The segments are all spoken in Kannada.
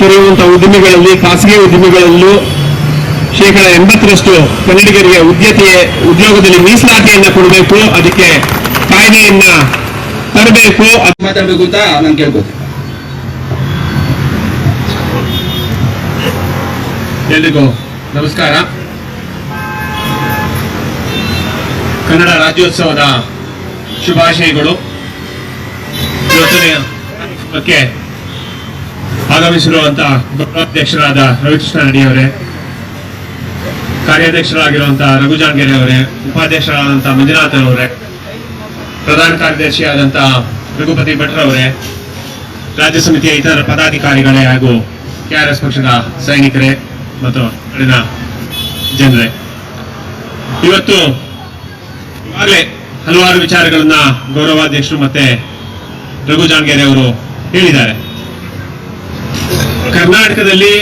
ತೆರೆಯುವಂತಹ ಉದ್ದಿಮೆಗಳಲ್ಲಿ ಖಾಸಗಿ ಉದ್ದಿಮೆಗಳಲ್ಲೂ ಶೇಕಡ ಎಂಬತ್ತರಷ್ಟು ಕನ್ನಡಿಗರಿಗೆ ಉದ್ಯತೆಯ ಉದ್ಯೋಗದಲ್ಲಿ ಮೀಸಲಾತಿಯನ್ನ ಕೊಡಬೇಕು ಅದಕ್ಕೆ ಕಾಯ್ದೆಯನ್ನ ತರಬೇಕು. ಮಾತಾಡಬೇಕು ಅಂತ ನಾನು ಕೇಳ್ಬೋದು ಎಲ್ರಿಗೂ ನಮಸ್ಕಾರ. ಕನ್ನಡ ರಾಜ್ಯೋತ್ಸವದ ಶುಭಾಶಯಗಳು. ಯೋಚನೆಯ ಬಗ್ಗೆ ಆಗಮಿಸಿರುವಂತಹ ಗೌರವಾಧ್ಯಕ್ಷರಾದ ರವಿಕೃಷ್ಣ ರೆಡ್ಡಿ ಅವರೇ ಕಾರ್ಯಾಧ್ಯಕ್ಷರಾಗಿರುವಂತಹ ರಘುಜಾನ್ಗೆರೆ ಅವರೇ ಉಪಾಧ್ಯಕ್ಷರಾದಂತಹ ಮಂಜುನಾಥ್ ಅವರೇ ಪ್ರಧಾನ ಕಾರ್ಯದರ್ಶಿಯಾದಂತಹ ರಘುಪತಿ ಭಟ್ರವರೇ, ರಾಜ್ಯ ಸಮಿತಿಯ ಇತರ ಪದಾಧಿಕಾರಿಗಳೇ ಹಾಗೂ ಕೆಆರ್ಎಸ್ ಪಕ್ಷದ ಸೈನಿಕರೇ ಮತ್ತು ಅಲ್ಲಿನ ಜನರೇ. ಇವತ್ತು ಈಗಾಗಲೇ ಹಲವಾರು ವಿಚಾರಗಳನ್ನ ಗೌರವಾಧ್ಯಕ್ಷರು ಮತ್ತೆ ರಘು ಜಾಂಗೇರಿ ಅವರು ಹೇಳಿದ್ದಾರೆ. ಕರ್ನಾಟಕದಲ್ಲಿ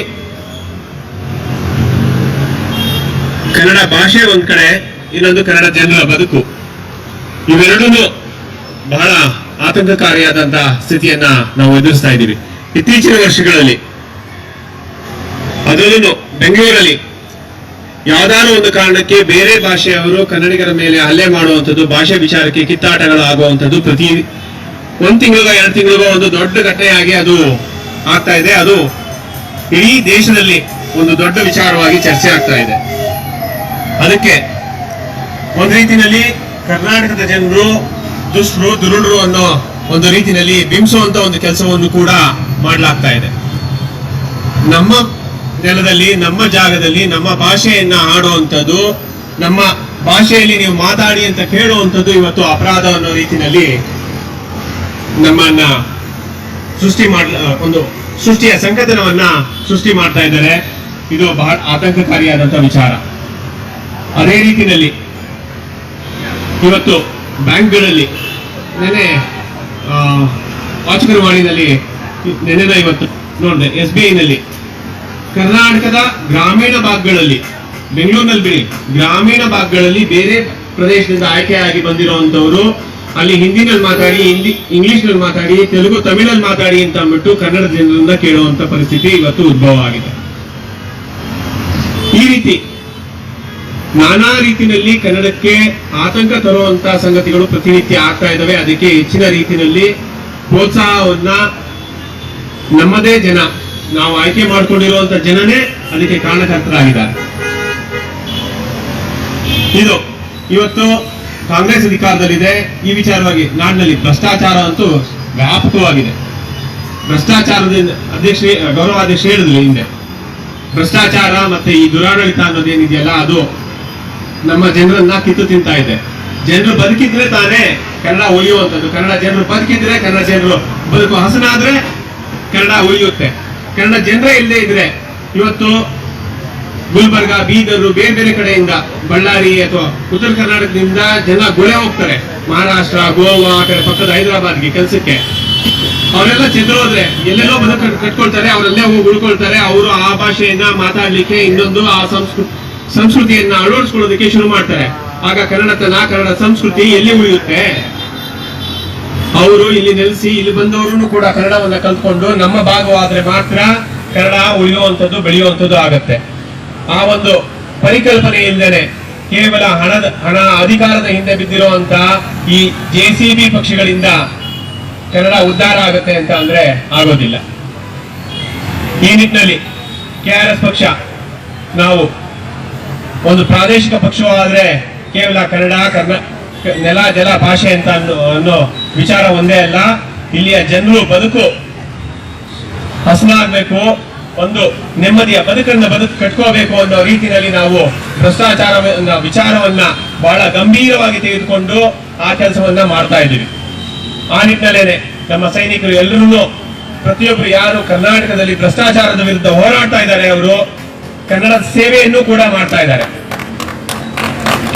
ಕನ್ನಡ ಭಾಷೆ ಒಂದ್ ಕಡೆ, ಇನ್ನೊಂದು ಕನ್ನಡ ಜನರ ಬದುಕು. ಇವೆರಡೂ ಬಹಳ ಆತಂಕಕಾರಿಯಾದಂತಹ ಸ್ಥಿತಿಯನ್ನ ನಾವು ಎದುರಿಸ್ತಾ ಇದ್ದೀವಿ. ಇತ್ತೀಚಿನ ವರ್ಷಗಳಲ್ಲಿ, ಅದರಲ್ಲೂ ಬೆಂಗಳೂರಲ್ಲಿ ಯಾವ್ದಾದ್ರು ಒಂದು ಕಾರಣಕ್ಕೆ ಬೇರೆ ಭಾಷೆಯವರು ಕನ್ನಡಿಗರ ಮೇಲೆ ಹಲ್ಲೆ ಮಾಡುವಂಥದ್ದು, ಭಾಷೆ ವಿಚಾರಕ್ಕೆ ಕಿತ್ತಾಟಗಳು ಆಗುವಂಥದ್ದು ಪ್ರತಿ ಒಂದ್ ತಿಂಗಳಿಗೋ, ಎರಡು ತಿಂಗಳಿಗೋ ಒಂದು ದೊಡ್ಡ ಘಟನೆಯಾಗಿ ಅದು ಆಗ್ತಾ ಇದೆ. ಅದು ಇಡೀ ದೇಶದಲ್ಲಿ ಒಂದು ದೊಡ್ಡ ವಿಚಾರವಾಗಿ ಚರ್ಚೆ ಆಗ್ತಾ ಇದೆ. ಅದಕ್ಕೆ ಒಂದು ರೀತಿಯಲ್ಲಿ ಕರ್ನಾಟಕದ ಜನರು, ದುಷ್ಟರು ದುರುಡರು ಅನ್ನೋ ಒಂದು ರೀತಿಯಲ್ಲಿ ಬಿಂಬಿಸುವಂತ ಒಂದು ಕೆಲಸವನ್ನು ಕೂಡ ಮಾಡಲಾಗ್ತಾ ಇದೆ. ನಮ್ಮ ನೆಲದಲ್ಲಿ, ನಮ್ಮ ಜಾಗದಲ್ಲಿ, ನಮ್ಮ ಭಾಷೆಯನ್ನ ಆಡುವಂಥದ್ದು, ನಮ್ಮ ಭಾಷೆಯಲ್ಲಿ ನೀವು ಮಾತಾಡಿ ಅಂತ ಕೇಳುವಂಥದ್ದು ಇವತ್ತು ಅಪರಾಧ ಅನ್ನೋ ರೀತಿಯಲ್ಲಿ ನಮ್ಮನ್ನ ಸೃಷ್ಟಿ ಮಾಡ ಒಂದು ಸೃಷ್ಟಿಯ ಸಂಕಟನವನ್ನ ಸೃಷ್ಟಿ ಮಾಡ್ತಾ ಇದ್ದಾರೆ. ಇದು ಬಹಳ ಆತಂಕಕಾರಿಯಾದಂತ ವಿಚಾರ. ಅದೇ ರೀತಿಯಲ್ಲಿ ಇವತ್ತು ಬ್ಯಾಂಕ್ಗಳಲ್ಲಿ ನೆನೆ ವಾಚಕರವಾಣಿನಲ್ಲಿ ನೆನೆದ ಇವತ್ತು ನೋಡಿದೆ ಎಸ್ ಬಿ ಐನಲ್ಲಿ ಕರ್ನಾಟಕದ ಗ್ರಾಮೀಣ ಭಾಗಗಳಲ್ಲಿ, ಬೆಂಗಳೂರಿನಲ್ಲಿ ಬಿಡಿ, ಗ್ರಾಮೀಣ ಭಾಗಗಳಲ್ಲಿ ಬೇರೆ ಪ್ರದೇಶದಿಂದ ಆಯ್ಕೆಯಾಗಿ ಬಂದಿರುವಂತವರು ಅಲ್ಲಿ ಹಿಂದಿನಲ್ಲಿ ಮಾತಾಡಿ, ಹಿಂದಿ ಇಂಗ್ಲಿಷ್ನಲ್ಲಿ ಮಾತಾಡಿ, ತೆಲುಗು, ತಮಿಳಲ್ಲಿ ಮಾತಾಡಿ ಅಂತ ಅಂದ್ಬಿಟ್ಟು ಕನ್ನಡ ಜನರಿಂದ ಕೇಳುವಂತ ಪರಿಸ್ಥಿತಿ ಇವತ್ತು ಉದ್ಭವ ಆಗಿದೆ. ಈ ರೀತಿ ನಾನಾ ರೀತಿಯಲ್ಲಿ ಕನ್ನಡಕ್ಕೆ ಆತಂಕ ತರುವಂತಹ ಸಂಗತಿಗಳು ಪ್ರತಿನಿತ್ಯ ಆಗ್ತಾ ಇದ್ದಾವೆ. ಅದಕ್ಕೆ ಹೆಚ್ಚಿನ ರೀತಿಯಲ್ಲಿ ಪ್ರೋತ್ಸಾಹವನ್ನ ನಮ್ಮದೇ ಜನ, ನಾವು ಆಯ್ಕೆ ಮಾಡಿಕೊಂಡಿರುವಂತ ಜನನೇ ಅದಕ್ಕೆ ಕಾರಣಕರ್ತರಾಗಿದ್ದಾರೆ. ಇದು, ಇವತ್ತು ಕಾಂಗ್ರೆಸ್ ಅಧಿಕಾರದಲ್ಲಿದೆ, ಈ ವಿಚಾರವಾಗಿ ನಾಡಿನಲ್ಲಿ ಭ್ರಷ್ಟಾಚಾರ ಅಂತೂ ವ್ಯಾಪಕವಾಗಿದೆ. ಭ್ರಷ್ಟಾಚಾರದಿಂದ ಅಧ್ಯಕ್ಷ ಗೌರವಾಧ್ಯಕ್ಷ ಹೇಳಿದ್ರು ಹಿಂದೆ. ಭ್ರಷ್ಟಾಚಾರ ಮತ್ತೆ ಈ ದುರಾಡಳಿತ ಅನ್ನೋದೇನಿದೆಯಲ್ಲ ಅದು ನಮ್ಮ ಜನರನ್ನ ಕಿತ್ತು ತಿಂತಾ ಇದೆ. ಜನರು ಬದುಕಿದ್ರೆ ತಾನೇ ಕನ್ನಡ ಉಳಿಯುವಂಥದ್ದು. ಕನ್ನಡ ಜನರು ಬದುಕಿದ್ರೆ, ಕನ್ನಡ ಜನರು ಬದುಕು ಹಸನಾದ್ರೆ ಕನ್ನಡ ಉಳಿಯುತ್ತೆ. ಕನ್ನಡ ಜನರೇ ಇಲ್ಲದೆ ಇದ್ರೆ ಇವತ್ತು ಗುಲ್ಬರ್ಗ, ಬೀದರು ಬೇರೆ ಬೇರೆ ಕಡೆಯಿಂದ ಬಳ್ಳಾರಿ ಅಥವಾ ಉತ್ತರ ಕರ್ನಾಟಕದಿಂದ ಜನ ಗುಳೆ ಹೋಗ್ತಾರೆ. ಮಹಾರಾಷ್ಟ್ರ, ಗೋವಾ, ಆ ಕಡೆ ಪಕ್ಕದ ಹೈದರಾಬಾದ್ಗೆ ಕೆಲಸಕ್ಕೆ. ಅವರೆಲ್ಲ ಹೋದ್ರೆ ಎಲ್ಲೆಲ್ಲೋ ಬದುಕು ಕಟ್- ಕಟ್ಕೊಳ್ತಾರೆ, ಅವರಲ್ಲೇ ಹೋಗಿ ಉಳ್ಕೊಳ್ತಾರೆ. ಅವರು ಆ ಭಾಷೆಯನ್ನ ಮಾತಾಡ್ಲಿಕ್ಕೆ ಇನ್ನೊಂದು ಆ ಸಂಸ್ಕೃ, ಸಂಸ್ಕೃತಿಯನ್ನ ಅಳವಡಿಸ್ಕೊಳ್ಳೋದಕ್ಕೆ ಶುರು ಮಾಡ್ತಾರೆ. ಆಗ ಕನ್ನಡ ಕನ್ನಡತನ, ಕನ್ನಡ ಸಂಸ್ಕೃತಿ ಎಲ್ಲಿ ಉಳಿಯುತ್ತೆ? ಅವರು ಇಲ್ಲಿ ನೆಲೆಸಿ ಇಲ್ಲಿ ಬಂದವರು ಕೂಡ ಕನ್ನಡವನ್ನ ಕಲ್ತ್ಕೊಂಡು ನಮ್ಮ ಭಾಗವಾದ್ರೆ ಮಾತ್ರ ಕನ್ನಡ ಉಳಿಯುವಂಥದ್ದು, ಬೆಳೆಯುವಂಥದ್ದು ಆಗತ್ತೆ. ಆ ಒಂದು ಪರಿಕಲ್ಪನೆ ಇಲ್ಲದೆ ಕೇವಲ ಹಣದ ಹಣ ಅಧಿಕಾರದ ಹಿಂದೆ ಬಿದ್ದಿರುವಂತಹ ಈ ಜೆ ಸಿ ಪಕ್ಷಗಳಿಂದ ಕನ್ನಡ ಉದ್ಧಾರ ಆಗುತ್ತೆ ಅಂತ ಅಂದ್ರೆ ಆಗೋದಿಲ್ಲ. ಈ ನಿಟ್ಟಿನಲ್ಲಿ ಕೆ ಪಕ್ಷ, ನಾವು ಒಂದು ಪ್ರಾದೇಶಿಕ ಪಕ್ಷವಾದ್ರೆ ಕೇವಲ ಕನ್ನಡ, ಕರ್ನ, ನೆಲ, ಜಲ, ಭಾಷೆ ಅಂತ ಅನ್ನೋ ವಿಚಾರ ಒಂದೇ ಅಲ್ಲ. ಇಲ್ಲಿಯ ಜನರು ಬದುಕು ಹಸನಾಗಬೇಕು. ಒಂದು ನೆಮ್ಮದಿಯ ಬದುಕನ್ನ ಬದುಕು ಕಟ್ಕೋಬೇಕು ಅನ್ನೋ ರೀತಿಯಲ್ಲಿ ನಾವು ಭ್ರಷ್ಟಾಚಾರ ವಿಚಾರವನ್ನ ಬಹಳ ಗಂಭೀರವಾಗಿ ತೆಗೆದುಕೊಂಡು ಆ ಕೆಲಸವನ್ನ ಮಾಡ್ತಾ ಇದ್ದೀವಿ. ಆ ನಿಟ್ಟಿನಲ್ಲೇನೆ ನಮ್ಮ ಸೈನಿಕರು ಎಲ್ಲರೂ ಪ್ರತಿಯೊಬ್ಬರು ಯಾರು ಕರ್ನಾಟಕದಲ್ಲಿ ಭ್ರಷ್ಟಾಚಾರದ ವಿರುದ್ಧ ಹೋರಾಡ್ತಾ ಇದ್ದಾರೆ ಅವರು, ಕನ್ನಡ ಸೇವೆಯನ್ನು ಕೂಡ ಮಾಡ್ತಾ ಇದ್ದಾರೆ.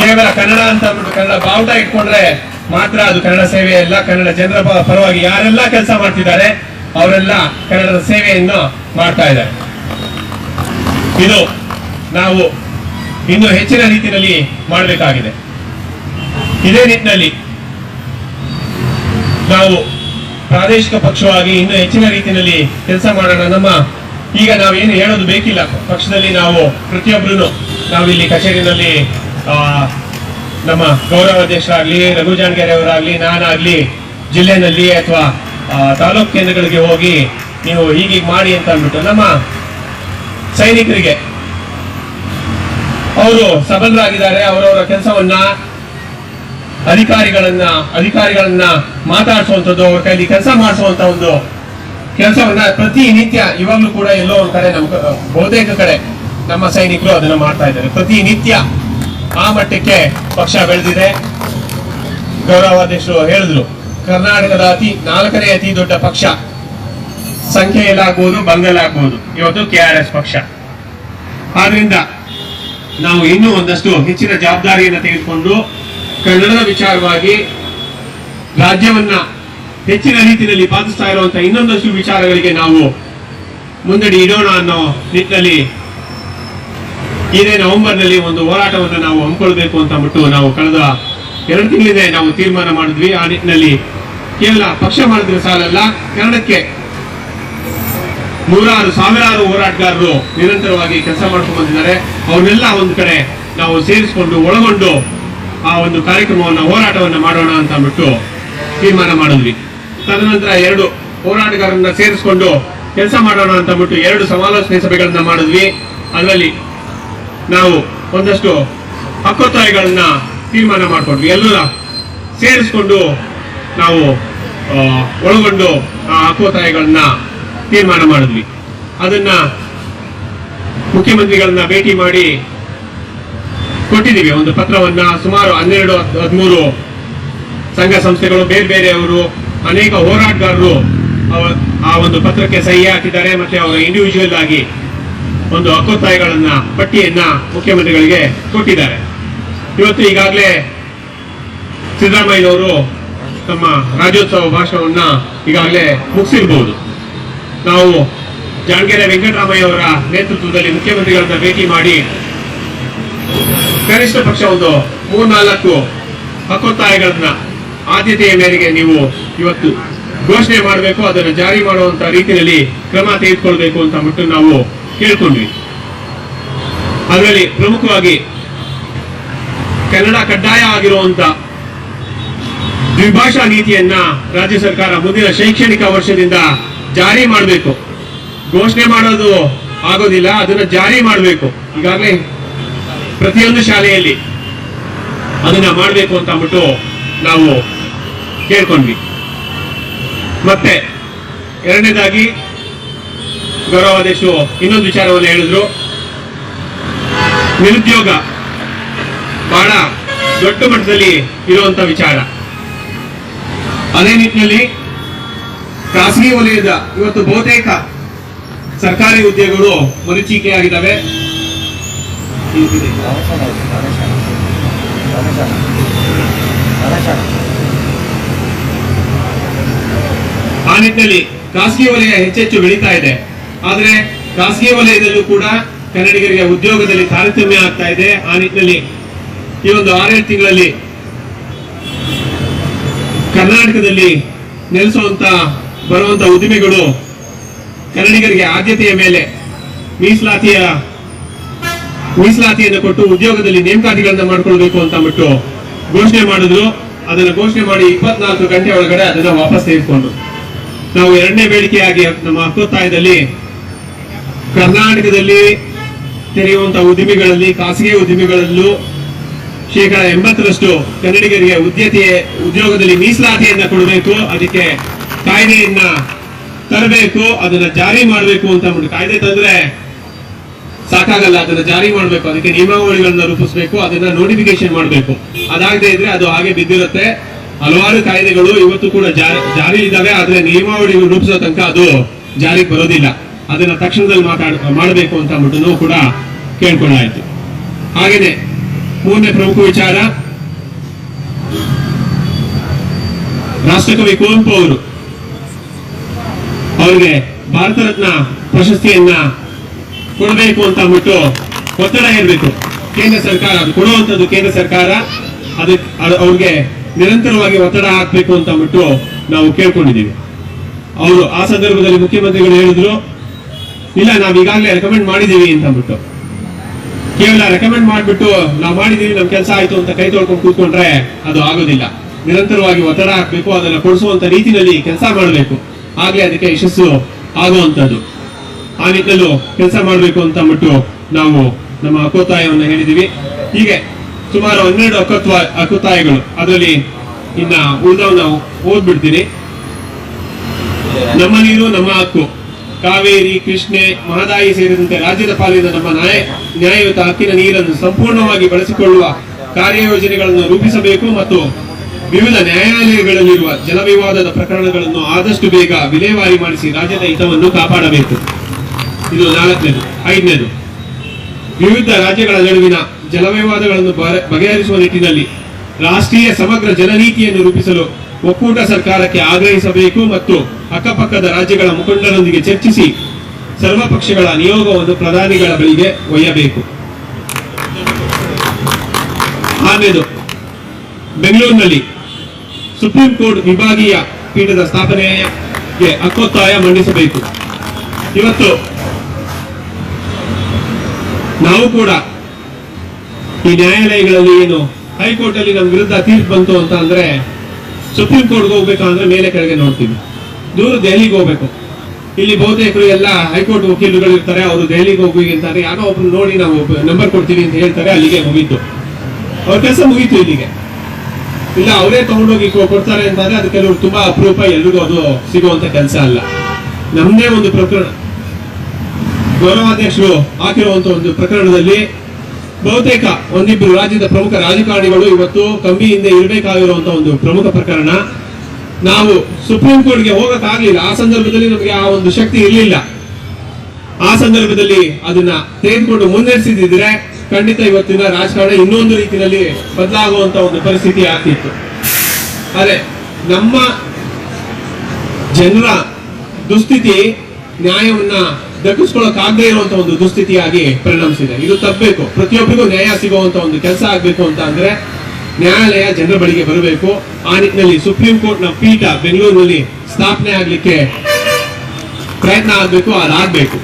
ಕೇವಲ ಕನ್ನಡ ಅಂತ ಅಂದ್ಬಿಟ್ಟು ಕನ್ನಡ ಬಾವುಟ ಇಟ್ಕೊಂಡ್ರೆ ಮಾತ್ರ ಅದು ಕನ್ನಡ ಸೇವೆ ಅಲ್ಲ, ಕನ್ನಡ ಜನರ ಪರವಾಗಿ ಯಾರೆಲ್ಲ ಕೆಲಸ ಮಾಡ್ತಿದ್ದಾರೆ ಅವರೆಲ್ಲ ಕನ್ನಡದ ಸೇವೆಯನ್ನು ಮಾಡ್ತಾ ಇದ್ದಾರೆ. ಇದು ನಾವು ಇನ್ನು ಹೆಚ್ಚಿನ ರೀತಿಯಲ್ಲಿ ಮಾಡಬೇಕಾಗಿದೆ. ಇದೇ ನಿಟ್ಟಿನಲ್ಲಿ ನಾವು ಪ್ರಾದೇಶಿಕ ಪಕ್ಷವಾಗಿ ಇನ್ನು ಹೆಚ್ಚಿನ ರೀತಿಯಲ್ಲಿ ಕೆಲಸ ಮಾಡೋಣ. ನಮ್ಮ ಈಗ ನಾವೇನು ಹೇಳೋದು ಬೇಕಿಲ್ಲ. ಪಕ್ಷದಲ್ಲಿ ನಾವು ಪ್ರತಿಯೊಬ್ಬರು ನಾವಿಲ್ಲಿ ಕಚೇರಿನಲ್ಲಿ ಆ, ನಮ್ಮ ಗೌರವ ಅಧ್ಯಕ್ಷರಾಗಲಿ ರಘು ಜಾಣ್ಗೆರೆ ಅವರಾಗಲಿ ನಾನಾಗಲಿ ಜಿಲ್ಲೆನಲ್ಲಿ ಅಥವಾ ತಾಲೂಕು ಕೇಂದ್ರಗಳಿಗೆ ಹೋಗಿ ನೀವು ಹೀಗೀಗೆ ಮಾಡಿ ಅಂತ ಅಂದ್ಬಿಟ್ಟು ನಮ್ಮ ಸೈನಿಕರಿಗೆ ಅವರು ಸಬಲರಾಗಿದ್ದಾರೆ, ಅವರವರ ಕೆಲಸವನ್ನ ಅಧಿಕಾರಿಗಳನ್ನ ಅಧಿಕಾರಿಗಳನ್ನ ಮಾತಾಡಿಸುವಂಥದ್ದು, ಅವ್ರ ಕೈಲಿ ಕೆಲಸ ಮಾಡಿಸುವಂತ ಒಂದು ಕೆಲಸವನ್ನ ಪ್ರತಿನಿತ್ಯ ಇವಾಗಲೂ ಕೂಡ ಎಲ್ಲೋ ಒಂದ್ ಕಡೆ ನಮ್ಮ ಬಹುತೇಕ ಕಡೆ ನಮ್ಮ ಸೈನಿಕರು ಅದನ್ನ ಮಾಡ್ತಾ ಇದ್ದಾರೆ. ಪ್ರತಿನಿತ್ಯ ಆ ಮಟ್ಟಕ್ಕೆ ಪಕ್ಷ ಬೆಳೆದಿದೆ. ಗೌರವಾಧ್ಯಕ್ಷರು ಹೇಳಿದ್ರು. ಕರ್ನಾಟಕದ ಅತಿ ನಾಲ್ಕನೇ ಅತಿ ದೊಡ್ಡ ಪಕ್ಷ. ಸಂಖ್ಯೆಯಲ್ಲಾಗ್ಬೋದು ಬಂಗಲಾಗ್ಬೋದು ಇವತ್ತು ಕೆ ಆರ್ ಎಸ್ ಪಕ್ಷ. ಆದ್ರಿಂದ ನಾವು ಇನ್ನೂ ಒಂದಷ್ಟು ಹೆಚ್ಚಿನ ಜವಾಬ್ದಾರಿಯನ್ನು ತೆಗೆದುಕೊಂಡು ಕನ್ನಡದ ವಿಚಾರವಾಗಿ ರಾಜ್ಯವನ್ನ ಹೆಚ್ಚಿನ ರೀತಿಯಲ್ಲಿ ಪಾಲಿಸ್ತಾ ಇರುವಂತಹ ಇನ್ನೊಂದಷ್ಟು ವಿಚಾರಗಳಿಗೆ ನಾವು ಮುಂದಡಿ ಇಡೋಣ ಅನ್ನೋ ನಿಟ್ಟಿನಲ್ಲಿ ಇದೇ ನವೆಂಬರ್ನಲ್ಲಿ ಒಂದು ಹೋರಾಟವನ್ನು ನಾವು ಹಮ್ಮಿಕೊಳ್ಬೇಕು ಅಂತ ಬಿಟ್ಟು ನಾವು ಕಳೆದ ಎರಡು ತಿಂಗಳಿದೆ ನಾವು ತೀರ್ಮಾನ ಮಾಡಿದ್ವಿ. ಆ ನಿಟ್ಟಿನಲ್ಲಿ ಕೇವಲ ಪಕ್ಷ ಮಾಡಿದ್ರೆ ಸಾಲಲ್ಲ. ಕನ್ನಡಕ್ಕೆ ನೂರಾರು, ಸಾವಿರಾರು ಹೋರಾಟಗಾರರು ನಿರಂತರವಾಗಿ ಕೆಲಸ ಮಾಡ್ಕೊಂಡು ಬಂದಿದ್ದಾರೆ. ಅವ್ರನ್ನೆಲ್ಲ ಒಂದು ಕಡೆ ನಾವು ಸೇರಿಸಿಕೊಂಡು ಒಳಗೊಂಡು ಆ ಒಂದು ಕಾರ್ಯಕ್ರಮವನ್ನು, ಹೋರಾಟವನ್ನು ಮಾಡೋಣ ಅಂತ ಅಂದ್ಬಿಟ್ಟು ತೀರ್ಮಾನ ಮಾಡಿದ್ವಿ. ತದನಂತರ ಎರಡು ಹೋರಾಟಗಾರರನ್ನ ಸೇರಿಸಿಕೊಂಡು ಕೆಲಸ ಮಾಡೋಣ ಅಂತ ಅಂದ್ಬಿಟ್ಟು ಎರಡು ಸಮಾಲೋಚನೆ ಸಭೆಗಳನ್ನ ಮಾಡಿದ್ವಿ. ಅದರಲ್ಲಿ ನಾವು ಒಂದಷ್ಟು ಹಕ್ಕೊತ್ತಾಯಗಳನ್ನ ತೀರ್ಮಾನ ಮಾಡಿಕೊಂಡ್ವಿ. ಎಲ್ಲರ ಸೇರಿಸ್ಕೊಂಡು ನಾವು ಒಳಗೊಂಡು ಆ ಹಕ್ಕೊತ್ತಾಯಗಳನ್ನ ತೀರ್ಮಾನ ಮಾಡಿದ್ವಿ. ಅದನ್ನ ಮುಖ್ಯಮಂತ್ರಿಗಳನ್ನ ಭೇಟಿ ಮಾಡಿ ಕೊಟ್ಟಿದ್ದೀವಿ. ಒಂದು ಪತ್ರವನ್ನ ಸುಮಾರು ಹನ್ನೆರಡು, ಹದ್- ಹದಿಮೂರು ಸಂಘ ಸಂಸ್ಥೆಗಳು, ಬೇರೆ ಬೇರೆಯವರು, ಅನೇಕ ಹೋರಾಟಗಾರರು ಆ ಒಂದು ಪತ್ರಕ್ಕೆ ಸಹಿ ಹಾಕಿದ್ದಾರೆ. ಮತ್ತೆ ಅವರು ಇಂಡಿವಿಜುವಲ್ ಆಗಿ ಒಂದು ಹಕ್ಕೊತ್ತಾಯಗಳನ್ನ ಪಟ್ಟಿಯನ್ನ ಮುಖ್ಯಮಂತ್ರಿಗಳಿಗೆ ಕೊಟ್ಟಿದ್ದಾರೆ. ಇವತ್ತು ಈಗಾಗಲೇ ಸಿದ್ದರಾಮಯ್ಯನವರು ತಮ್ಮ ರಾಜ್ಯೋತ್ಸವ ಭಾಷಣವನ್ನ ಈಗಾಗಲೇ ಮುಗಿಸಿರ್ಬೋದು. ನಾವು ಜಾಣಗೆರೆ ವೆಂಕಟರಾಮಯ್ಯ ಅವರ ನೇತೃತ್ವದಲ್ಲಿ ಮುಖ್ಯಮಂತ್ರಿಗಳನ್ನ ಭೇಟಿ ಮಾಡಿ ಕನಿಷ್ಠ ಪಕ್ಷ ಒಂದು ಮೂರ್ನಾಲ್ಕು ಹಕ್ಕೊತ್ತಾಯಗಳನ್ನ ಆದ್ಯತೆಯ ಮೇರೆಗೆ ನೀವು ಇವತ್ತು ಘೋಷಣೆ ಮಾಡಬೇಕು, ಅದನ್ನು ಜಾರಿ ಮಾಡುವಂತ ರೀತಿಯಲ್ಲಿ ಕ್ರಮ ತೆಗೆದುಕೊಳ್ಬೇಕು ಅಂತ ಮಟ್ಟು ನಾವು ಕೇಳ್ಕೊಂಡ್ವಿ. ಅದರಲ್ಲಿ ಪ್ರಮುಖವಾಗಿ ಕನ್ನಡ ಕಡ್ಡಾಯ ಆಗಿರುವಂತ ದ್ವಿಭಾಷಾ ನೀತಿಯನ್ನ ರಾಜ್ಯ ಸರ್ಕಾರ ಮುಂದಿನ ಶೈಕ್ಷಣಿಕ ವರ್ಷದಿಂದ ಜಾರಿ ಮಾಡಬೇಕು. ಘೋಷಣೆ ಮಾಡೋದು ಆಗೋದಿಲ್ಲ, ಅದನ್ನ ಜಾರಿ ಮಾಡಬೇಕು. ಈಗಾಗಲೇ ಪ್ರತಿಯೊಂದು ಶಾಲೆಯಲ್ಲಿ ಅದನ್ನ ಮಾಡಬೇಕು ಅಂತ ಅಂದ್ಬಿಟ್ಟು ನಾವು ಕೇಳ್ಕೊಂಡ್ವಿ. ಮತ್ತೆ ಎರಡನೇದಾಗಿ ಗೌರವಾದೇಶು ಇನ್ನೊಂದು ವಿಚಾರವನ್ನು ಹೇಳಿದ್ರು. ನಿರುದ್ಯೋಗ ಬಹಳ ದೊಡ್ಡ ಮಟ್ಟದಲ್ಲಿ ಇರುವಂತ ವಿಚಾರ. ಅದೇ ನಿಟ್ಟಿನಲ್ಲಿ ಖಾಸಗಿ ವಲಯದ ಇವತ್ತು ಬಹುತೇಕ ಸರ್ಕಾರಿ ಉದ್ಯೋಗಗಳು ಮರುಚೀಕೆಯಾಗಿದ್ದಾವೆ. ಆ ನಿಟ್ಟಿನಲ್ಲಿ ಖಾಸಗಿ ವಲಯ ಹೆಚ್ಚೆಚ್ಚು ಬೆಳೀತಾ ಇದೆ. ಆದ್ರೆ ಖಾಸಗಿ ವಲಯದಲ್ಲೂ ಕೂಡ ಕನ್ನಡಿಗರಿಗೆ ಉದ್ಯೋಗದಲ್ಲಿ ತಾರತಮ್ಯ ಆಗ್ತಾ ಇದೆ. ಆ ನಿಟ್ಟಿನಲ್ಲಿ ಈ ಒಂದು ಆರೇಳು ತಿಂಗಳಲ್ಲಿ ಕರ್ನಾಟಕದಲ್ಲಿ ನೆಲೆಸುವಂತ, ಬರುವಂತ ಉದ್ದಿಮೆಗಳು ಕನ್ನಡಿಗರಿಗೆ ಆದ್ಯತೆಯ ಮೇಲೆ ಮೀಸಲಾತಿಯ, ಮೀಸಲಾತಿಯನ್ನು ಕೊಟ್ಟು ಉದ್ಯೋಗದಲ್ಲಿ ನೇಮಕಾತಿಗಳನ್ನ ಮಾಡ್ಕೊಳ್ಬೇಕು ಅಂತ ಅಂದ್ಬಿಟ್ಟು ಘೋಷಣೆ ಮಾಡಿದ್ರು. ಅದನ್ನ ಘೋಷಣೆ ಮಾಡಿ ಇಪ್ಪತ್ನಾಲ್ಕು ಗಂಟೆ ಒಳಗಡೆ ಅದನ್ನ ವಾಪಸ್ ತೆಗೆದುಕೊಂಡು ನಾವು ಎರಡನೇ ಬೇಡಿಕೆಯಾಗಿ ನಮ್ಮ ಹಕ್ಕೊತ್ತಾಯದಲ್ಲಿ ಕರ್ನಾಟಕದಲ್ಲಿ ತೆರೆಯುವಂತಹ ಉದ್ದಿಮೆಗಳಲ್ಲಿ, ಖಾಸಗಿ ಉದ್ದಿಮೆಗಳಲ್ಲೂ ಶೇಕಡ ಎಂಬತ್ತರಷ್ಟು ಕನ್ನಡಿಗರಿಗೆ ಉದ್ಯತೆ ಉದ್ಯೋಗದಲ್ಲಿ ಮೀಸಲಾತಿಯನ್ನ ಕೊಡಬೇಕು, ಅದಕ್ಕೆ ಕಾಯ್ದೆಯನ್ನ ತರಬೇಕು, ಅದನ್ನ ಜಾರಿ ಮಾಡಬೇಕು ಅಂತ ಅಂದ್ಬಿಟ್ಟು ಕಾಯ್ದೆ ತಂದ್ರೆ ಸಾಕಾಗಲ್ಲ. ಅದನ್ನ ಜಾರಿ ಮಾಡಬೇಕು. ಅದಕ್ಕೆ ನಿಯಮಾವಳಿಗಳನ್ನ ರೂಪಿಸಬೇಕು, ಅದನ್ನ ನೋಟಿಫಿಕೇಶನ್ ಮಾಡಬೇಕು. ಅದಾಗದೆ ಇದ್ರೆ ಅದು ಹಾಗೆ ಬಿದ್ದಿರುತ್ತೆ. ಹಲವಾರು ಕಾಯ್ದೆಗಳು ಇವತ್ತು ಕೂಡ ಜಾರಿ ಇದ್ದಾವೆ ಆದ್ರೆ ನಿಯಮಾವಳಿ ರೂಪಿಸೋ ತನಕ ಅದು ಜಾರಿಗೆ ಬರೋದಿಲ್ಲ. ಅದನ್ನ ತಕ್ಷಣದಲ್ಲಿ ಮಾತಾಡ, ಮಾಡಬೇಕು ಅಂತ ಅಂದ್ಬಿಟ್ಟು ಕೂಡ ಕೇಳ್ಕೊಂಡಾಯ್ತು ಹಾಗೇನೆ ಮೂರನೇ ಪ್ರಮುಖ ವಿಚಾರ. ರಾಷ್ಟ್ರಕವಿ ಕುವೆಂಪು ಅವರು ಅವರಿಗೆ ಭಾರತ ರತ್ನ ಪ್ರಶಸ್ತಿಯನ್ನ ಕೊಡಬೇಕು ಅಂತ ಅಂದ್ಬಿಟ್ಟು ಒತ್ತಡ ಇರಬೇಕು ಕೇಂದ್ರ ಸರ್ಕಾರ ಅದು ಕೊಡುವಂಥದ್ದು ಕೇಂದ್ರ ಸರ್ಕಾರ ಅದಕ್ಕೆ ಅದು ಅವ್ರಿಗೆ ನಿರಂತರವಾಗಿ ಒತ್ತಡ ಹಾಕಬೇಕು ಅಂತ ಅಂದ್ಬಿಟ್ಟು ನಾವು ಕೇಳ್ಕೊಂಡಿದ್ದೀವಿ. ಅವರು ಆ ಸಂದರ್ಭದಲ್ಲಿ ಮುಖ್ಯಮಂತ್ರಿಗಳು ಹೇಳಿದ್ರು, ಇಲ್ಲ ನಾವು ಈಗಾಗಲೇ ರೆಕಮೆಂಡ್ ಮಾಡಿದ್ದೀವಿ ಅಂತ ಅಂದ್ಬಿಟ್ಟು ಕೇವಲ ರೆಕಮೆಂಡ್ ಮಾಡಿಬಿಟ್ಟು ನಾವು ಮಾಡಿದೀವಿ ನಮ್ ಕೆಲಸ ಆಯ್ತು ಅಂತ ಕೈ ತೊಳ್ಕೊಂಡು ಕೂತ್ಕೊಂಡ್ರೆ ಅದು ಆಗೋದಿಲ್ಲ. ನಿರಂತರವಾಗಿ ಒತ್ತಡ ಹಾಕಬೇಕು, ಅದನ್ನ ಕೊಡಿಸುವಂತ ರೀತಿಯಲ್ಲಿ ಕೆಲಸ ಮಾಡಬೇಕು. ಆಗ್ಲೇ ಅದಕ್ಕೆ ಯಶಸ್ಸು ಆಗುವಂತದ್ದು ಆ ನಿಟ್ಟಿನಲ್ಲೂ ಕೆಲಸ ಮಾಡಬೇಕು ಅಂತ ಅಂದ್ಬಿಟ್ಟು ನಾವು ನಮ್ಮ ಹಕ್ಕೊತ್ತಾಯವನ್ನು ಹೇಳಿದೀವಿ. ಹೀಗೆ ಸುಮಾರು ಹನ್ನೆರಡು ಹಕ್ಕತ್ವ ಹಕ್ಕೊತ್ತಾಯಗಳು ಅದರಲ್ಲಿ ಇನ್ನ ಉಳಿದವ್ ಓದ್ಬಿಡ್ತೀನಿ. ನಮ್ಮ ನೀರು, ನಮ್ಮ ಹಕ್ಕು. ಕಾವೇರಿ, ಕೃಷ್ಣೆ, ಮಹದಾಯಿ ಸೇರಿದಂತೆ ರಾಜ್ಯದ ಪಾಲಿನ ನಮ್ಮ ನ್ಯಾಯ, ನ್ಯಾಯಯುತ ಹಕ್ಕಿನ ನೀರನ್ನು ಸಂಪೂರ್ಣವಾಗಿ ಬಳಸಿಕೊಳ್ಳುವ ಕಾರ್ಯಯೋಜನೆಗಳನ್ನು ರೂಪಿಸಬೇಕು ಮತ್ತು ವಿವಿಧ ನ್ಯಾಯಾಲಯಗಳಲ್ಲಿರುವ ಜಲವಿವಾದದ ಪ್ರಕರಣಗಳನ್ನು ಆದಷ್ಟು ಬೇಗ ವಿಲೇವಾರಿ ಮಾಡಿಸಿ ರಾಜ್ಯದ ಹಿತವನ್ನು ಕಾಪಾಡಬೇಕು. ಇದು ನಾಲ್ಕನೇದು. ಐದನೇದು. ವಿವಿಧ ರಾಜ್ಯಗಳ ನಡುವಿನ ಜಲವಿವಾದಗಳನ್ನು ಬಗೆಹರಿಸುವ ನಿಟ್ಟಿನಲ್ಲಿ ರಾಷ್ಟ್ರೀಯ ಸಮಗ್ರ ಜಲನೀತಿಯನ್ನು ರೂಪಿಸಲು ಒಕ್ಕೂಟ ಸರ್ಕಾರಕ್ಕೆ ಆಗ್ರಹಿಸಬೇಕು ಮತ್ತು ಅಕ್ಕಪಕ್ಕದ ರಾಜ್ಯಗಳ ಮುಖಂಡರೊಂದಿಗೆ ಚರ್ಚಿಸಿ ಸರ್ವಪಕ್ಷಗಳ ನಿಯೋಗವನ್ನು ಪ್ರಧಾನಿಗಳ ಬಳಿಗೆ ಒಯ್ಯಬೇಕು. ಆಮೇಲೆ ಬೆಂಗಳೂರಿನಲ್ಲಿ ಸುಪ್ರೀಂ ಕೋರ್ಟ್ ವಿಭಾಗೀಯ ಪೀಠದ ಸ್ಥಾಪನೆಗೆ ಹಕ್ಕೊತ್ತಾಯ ಮಂಡಿಸಬೇಕು. ಇವತ್ತು ನಾವು ಕೂಡ ಈ ನ್ಯಾಯಾಲಯಗಳಲ್ಲಿ ಏನು ಹೈಕೋರ್ಟ್ ಅಲ್ಲಿ ನಮ್ಮ ವಿರುದ್ಧ ತೀರ್ಪು ಬಂತು ಅಂತ ಅಂದ್ರೆ ಸುಪ್ರೀಂ ಕೋರ್ಟ್ಗೆ ಹೋಗ್ಬೇಕಂದ್ರೆ ಮೇಲೆ ಕೆಳಗೆ ನೋಡ್ತೀವಿ ದೂರ ದೆಹಲಿಗೆ ಹೋಗ್ಬೇಕು. ಇಲ್ಲಿ ಬಹುತೇಕರು ಎಲ್ಲ ಹೈಕೋರ್ಟ್ ವಕೀಲರುಗಳು ಇರ್ತಾರೆ, ಅವರು ದೆಹಲಿಗೆ ಹೋಗಿ ಅಂತಾರೆ. ಯಾರೋ ಒಬ್ರು ನೋಡಿ ನಾವು ನಂಬರ್ ಕೊಡ್ತೀವಿ ಅಂತ ಹೇಳ್ತಾರೆ, ಅಲ್ಲಿಗೆ ಮುಗೀತು. ಅವ್ರ ಕೆಲಸ ಮುಗೀತು ಇಲ್ಲಿಗೆ. ಇಲ್ಲ, ಅವರೇ ತಗೊಂಡೋಗಿ ಕೊಡ್ತಾರೆ ಅಂತಂದ್ರೆ ಅದು ಕೆಲವರು ತುಂಬಾ ಅಪರೂಪ, ಎಲ್ರಿಗೂ ಅದು ಸಿಗುವಂತ ಕೆಲಸ ಅಲ್ಲ. ನಮ್ದೇ ಒಂದು ಪ್ರಕರಣ. ಗೌರವಾಧ್ಯಕ್ಷರು ಹಾಕಿರುವಂತ ಒಂದು ಪ್ರಕರಣದಲ್ಲಿ ಬಹುತೇಕ ಒಂದಿಬ್ಬರು ರಾಜ್ಯದ ಪ್ರಮುಖ ರಾಜಕಾರಣಿಗಳು ಇವತ್ತು ಕಂಬಿ ಹಿಂದೆ ಇರಬೇಕಾಗಿರುವಂತ ಒಂದು ಪ್ರಮುಖ ಪ್ರಕರಣ. ನಾವು ಸುಪ್ರೀಂ ಕೋರ್ಟ್ಗೆ ಹೋಗಕ್ಕಾಗಲಿಲ್ಲ. ಆ ಸಂದರ್ಭದಲ್ಲಿ ನಮಗೆ ಆ ಒಂದು ಶಕ್ತಿ ಇರಲಿಲ್ಲ. ಆ ಸಂದರ್ಭದಲ್ಲಿ ಅದನ್ನ ತೆಗೆದುಕೊಂಡು ಮುನ್ನಡೆಸಿದ್ರೆ ಖಂಡಿತ ಇವತ್ತಿನ ರಾಜಕಾರಣ ಇನ್ನೊಂದು ರೀತಿಯಲ್ಲಿ ಬದಲಾಗುವಂತ ಒಂದು ಪರಿಸ್ಥಿತಿ ಆಗ್ತಿತ್ತು. ಆದರೆ ನಮ್ಮ ಜನರ ದುಸ್ಥಿತಿ ನ್ಯಾಯವನ್ನ ದಕ್ಕಿಸ್ಕೊಳ್ಳೋಕಾಗದೇ ಇರುವಂತ ಒಂದು ದುಸ್ಥಿತಿಯಾಗಿ ಪರಿಣಮಿಸಿದೆ. ಇದು ತಪ್ಪಬೇಕು ಪ್ರತಿಯೊಬ್ಬರಿಗೂ ನ್ಯಾಯ ಸಿಗುವಂತ ಒಂದು ಕೆಲಸ ಆಗ್ಬೇಕು ಅಂತ ಅಂದ್ರೆ ನ್ಯಾಯಾಲಯ ಜನರ ಬಳಿಗೆ ಬರಬೇಕು. ಆ ನಿಟ್ಟಿನಲ್ಲಿ ಸುಪ್ರೀಂ ಕೋರ್ಟ್ನ ಪೀಠ ಬೆಂಗಳೂರಿನಲ್ಲಿ ಸ್ಥಾಪನೆ ಆಗ್ಲಿಕ್ಕೆ ಪ್ರಯತ್ನ ಆಗ್ಬೇಕು ಅದಾಗ್ಬೇಕು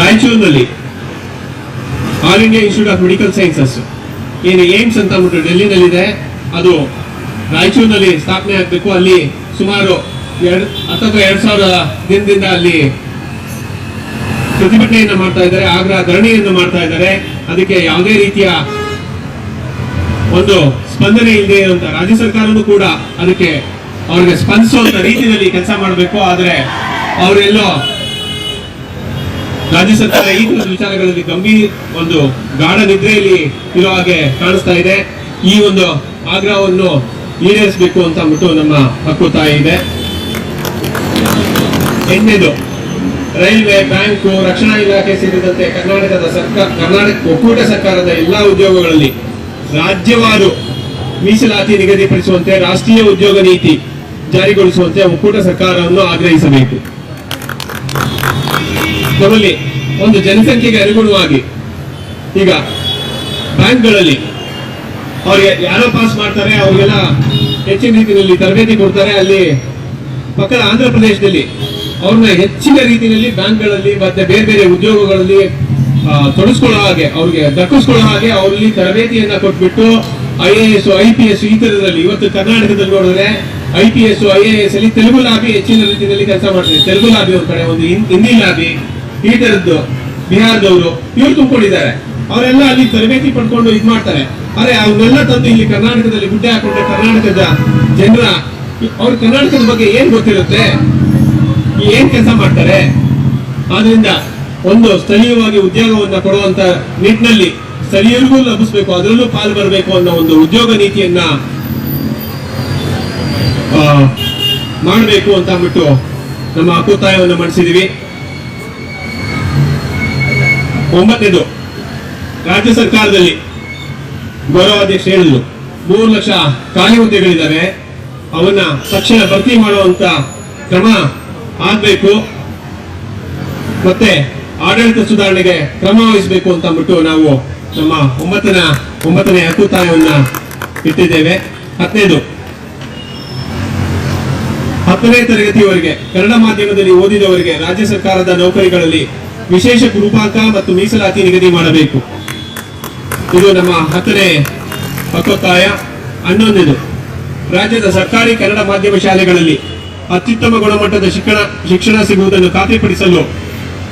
ರಾಯಚೂರಿನಲ್ಲಿ All India Institute of Medical Sciences, ಏನು ಏಮ್ಸ್ ಅಂತ ಅಂದ್ಬಿಟ್ಟು ಡೆಲ್ಲಿನಲ್ಲಿದೆ. ಅದು ರಾಯಚೂರಿನಲ್ಲಿ ಸ್ಥಾಪನೆ ಆಗಬೇಕು. ಅಲ್ಲಿ ಸುಮಾರು ಎರಡ್ ಅಥವಾ ಎರಡ್ ಸಾವಿರ ದಿನದಿಂದ ಅಲ್ಲಿ ಪ್ರತಿಭಟನೆಯನ್ನು ಮಾಡ್ತಾ ಇದ್ದಾರೆ, ಆಗ್ರಹ ಧರಣಿಯನ್ನು ಮಾಡ್ತಾ ಇದ್ದಾರೆ. ಅದಕ್ಕೆ ಯಾವುದೇ ರೀತಿಯ ಒಂದು ಸ್ಪಂದನೆ ಇಲ್ಲದೆ ಅಂತ ರಾಜ್ಯ ಸರ್ಕಾರನು ಕೂಡ ಅದಕ್ಕೆ ಅವ್ರಿಗೆ ಸ್ಪಂದಿಸುವಂತ ರೀತಿಯಲ್ಲಿ ಕೆಲಸ ಮಾಡಬೇಕು. ಆದ್ರೆ ಅವರೆಲ್ಲೋ ರಾಜ್ಯ ಸರ್ಕಾರ ಈ ವಿಚಾರಗಳಲ್ಲಿ ಗಂಭೀರ ಒಂದು ಗಾಢ ನಿದ್ರೆಯಲ್ಲಿ ಇರೋ ಹಾಗೆ ಕಾಣಿಸ್ತಾ ಇದೆ. ಈ ಒಂದು ಆಗ್ರಹವನ್ನು ಈಡೇರಿಸಬೇಕು ಅಂತ ಅಂದ್ಬಿಟ್ಟು ನಮ್ಮ ಹಕ್ಕೊತ್ತಾಯ ಇದೆ. ಎಂಟನೇದು ರೈಲ್ವೆ, ಬ್ಯಾಂಕು, ರಕ್ಷಣಾ ಇಲಾಖೆ ಸೇರಿದಂತೆ ಕರ್ನಾಟಕದ ಸರ್ಕಾರ ಕರ್ನಾಟಕ ಒಕ್ಕೂಟ ಸರ್ಕಾರದ ಎಲ್ಲಾ ಉದ್ಯೋಗಗಳಲ್ಲಿ ರಾಜ್ಯವಾರು ಮೀಸಲಾತಿ ನಿಗದಿಪಡಿಸುವಂತೆ ರಾಷ್ಟ್ರೀಯ ಉದ್ಯೋಗ ನೀತಿ ಜಾರಿಗೊಳಿಸುವಂತೆ ಒಕ್ಕೂಟ ಸರ್ಕಾರವನ್ನು ಆಗ್ರಹಿಸಬೇಕು. ನಮ್ಮಲ್ಲಿ ಒಂದು ಜನಸಂಖ್ಯೆಗೆ ಅನುಗುಣವಾಗಿ ಈಗ ಬ್ಯಾಂಕ್ಗಳಲ್ಲಿ ಅವ್ರಿಗೆ ಯಾರೋ ಪಾಸ್ ಮಾಡ್ತಾರೆ ಅವ್ರಿಗೆಲ್ಲ ಹೆಚ್ಚಿನ ರೀತಿಯಲ್ಲಿ ತರಬೇತಿ ಕೊಡ್ತಾರೆ. ಅಲ್ಲಿ ಪಕ್ಕದ ಆಂಧ್ರ ಪ್ರದೇಶದಲ್ಲಿ ಅವ್ರನ್ನ ಹೆಚ್ಚಿನ ರೀತಿಯಲ್ಲಿ ಬ್ಯಾಂಕ್ಗಳಲ್ಲಿ ಮತ್ತೆ ಬೇರೆ ಬೇರೆ ಉದ್ಯೋಗಗಳಲ್ಲಿ ಆ, ತೊಡಗಿಸ್ಕೊಳ್ಳೋ ಹಾಗೆ ಅವ್ರಿಗೆ ದಕ್ಕಿಸ್ಕೊಳ್ಳೋ ಹಾಗೆ ಅವ್ರಲ್ಲಿ ತರಬೇತಿಯನ್ನ ಕೊಟ್ಬಿಟ್ಟು I A S I P S ಈ ತರದಲ್ಲಿ ಇವತ್ತು ಕರ್ನಾಟಕದಲ್ಲಿ ನೋಡಿದ್ರೆ I P S I A S ಅಲ್ಲಿ ತೆಲುಗು ಲಾಬಿ ಹೆಚ್ಚಿನ ರೀತಿಯಲ್ಲಿ ಕೆಲಸ ಮಾಡ್ತಾರೆ ತೆಲುಗು ಲಾಬಿ ಅವ್ರ ಕಡೆ ಒಂದು ಹಿಂದಿ ಲಾಬಿ ಈ ತರದ್ದು ಬಿಹಾರದವರು ಇವ್ರು ತುಂಬಿಕೊಂಡಿದ್ದಾರೆ. ಅವರೆಲ್ಲ ಅಲ್ಲಿ ತರಬೇತಿ ಪಡ್ಕೊಂಡು ಇದ್ ಮಾಡ್ತಾರೆ. ಆದ್ರೆ ಅವನ್ನೆಲ್ಲ ತಂದು ಇಲ್ಲಿ ಕರ್ನಾಟಕದಲ್ಲಿ ಗುಡ್ಡೆ ಹಾಕೊಂಡ, ಕರ್ನಾಟಕದ ಜನರ, ಅವ್ರ ಕರ್ನಾಟಕದ ಬಗ್ಗೆ ಏನ್ ಗೊತ್ತಿರುತ್ತೆ? ಏನ್ ಕೆಲಸ ಮಾಡ್ತಾರೆ? ಆದ್ರಿಂದ ಒಂದು ಸ್ಥಳೀಯವಾಗಿ ಉದ್ಯೋಗವನ್ನ ಕೊಡುವಂತ ನಿಟ್ಟಿನಲ್ಲಿ ಸ್ಥಳೀಯರಿಗೂ ಲಭಿಸಬೇಕು, ಅದರಲ್ಲೂ ಪಾಲ್ ಬರಬೇಕು ಅನ್ನೋ ಒಂದು ಉದ್ಯೋಗ ನೀತಿಯನ್ನ ಮಾಡಬೇಕು ಅಂತ ಅಂದ್ಬಿಟ್ಟು ನಮ್ಮ ಹಕ್ಕೊತ್ತಾಯವನ್ನು ಮಾಡಿಸಿದೀವಿ. ಒಂಬತ್ತನೇದು, ರಾಜ್ಯ ಸರ್ಕಾರದಲ್ಲಿ ಗೌರವಾಧ್ಯಕ್ಷ ಹೇಳಿದ್ರು. ಮೂರು ಲಕ್ಷ ಖಾಲಿ ಹುದ್ದೆಗಳಿದ್ದಾವೆ. ಅವನ್ನ ತಕ್ಷಣ ಭರ್ತಿ ಮಾಡುವಂತ ಕ್ರಮ ಆಗ್ಬೇಕು. ಮತ್ತೆ ಆಡಳಿತ ಸುಧಾರಣೆಗೆ ಕ್ರಮ ವಹಿಸಬೇಕು ಅಂತ ಅಂದ್ಬಿಟ್ಟು ನಾವು ನಮ್ಮ ಒಂಬತ್ತನ, ಒಂಬತ್ತನೇ ಹಕ್ಕುತ್ತಾಯವನ್ನ ಇಟ್ಟಿದ್ದೇವೆ. ಹತ್ತನೇದು ಹತ್ತನೇ ತರಗತಿಯವರೆಗೆ ಕನ್ನಡ ಮಾಧ್ಯಮದಲ್ಲಿ ಓದಿದವರಿಗೆ ರಾಜ್ಯ ಸರ್ಕಾರದ ನೌಕರಿಗಳಲ್ಲಿ ವಿಶೇಷ ಗುರುಪಾಂಕ ಮತ್ತು ಮೀಸಲಾತಿ ನಿಗದಿ ಮಾಡಬೇಕು. ಇದು ನಮ್ಮ ಹತ್ತನೇ ಹಕ್ಕೊತ್ತಾಯ ಹನ್ನೊಂದಿದು ರಾಜ್ಯದ ಸರ್ಕಾರಿ ಕನ್ನಡ ಮಾಧ್ಯಮ ಶಾಲೆಗಳಲ್ಲಿ ಅತ್ಯುತ್ತಮ ಗುಣಮಟ್ಟದ ಶಿಕ್ಷಣ ಶಿಕ್ಷಣ ಸಿಗುವುದನ್ನು ಖಾತ್ರಿಪಡಿಸಲು